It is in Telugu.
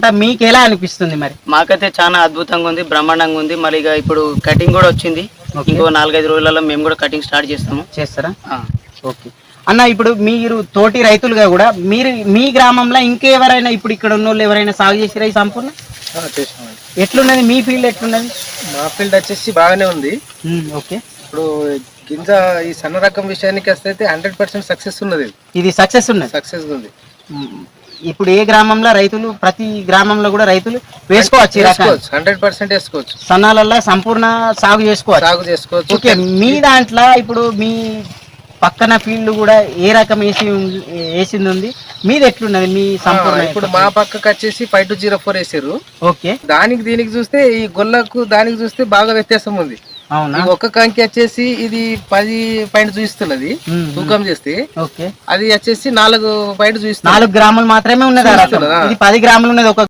అంటే మీకు ఎలా అనిపిస్తుంది మరి? మాకైతే చాలా అద్భుతంగా ఉంది బ్రహ్మాండంగా ఉంది. మరి ఇక ఇప్పుడు కటింగ్ కూడా వచ్చింది. ఇంకో నాలుగైదు రోజులలో మేము కూడా కటింగ్ స్టార్ట్ చేస్తాము. చేస్తారా? ఆ. ఓకే. అన్న ఇప్పుడు మీరు తోటి రైతులుగా కూడా మీరు మీ గ్రామంలో ఇంకెవరైనా ఇప్పుడు ఇక్కడ ఉన్న వాళ్ళు ఎవరైనా సాగు చేసిరా ఈ సంపూర్ణ? ఎట్లున్నది? మీ ఫీల్డ్ ఎట్లున్నది? మా ఫీల్డ్ వచ్చేసి బాగానే ఉంది. ఓకే. ఇప్పుడు గింజ ఈ సన్న రకం విషయానికి వస్తే అయితే హండ్రెడ్ పర్సెంట్ సక్సెస్ ఉన్నది. ఇది సక్సెస్ ఉన్నది? సక్సెస్ ఉంది. ఇప్పుడు ఏ గ్రామంలో రైతులు ప్రతి గ్రామంలో కూడా రైతులు వేసుకోవచ్చు ఈ రకాన్ని. వేసుకోవచ్చు హండ్రెడ్ పర్సెంట్ వేసుకోవచ్చు. సన్నాలల్లో సంపూర్ణ సాగు చేసుకోవచ్చు. సాగు చేసుకోవచ్చు. ఓకే మీ దాంట్లో ఇప్పుడు మీ పక్కన ఫీల్డ్ కూడా ఏ రకం వేసి ఉంది- వేసింది ఉంది? మీది ఎట్లున్నది మీ ఆ, సంపూర్ణ ఇప్పుడు మా పక్కకు వచ్చేసి ఫైవ్ టూ జీరో ఫోర్ వేసారు ఓకే. దానికి దీనికి చూస్తే ఈ గొల్లకు దానికి చూస్తే బాగా వ్యత్యాసం ఉంది. ఒక్క కంకి వచ్చేసి ఇది పది పాయింట్ చూపిస్తున్నది. తూకం చేస్తే ఓకే. అది వచ్చేసి నాలుగు పాయింట్ చూపిస్తుంది నాలుగు గ్రాములు మాత్రమే ఉన్నది పది గ్రాములు ఉన్నది ఒక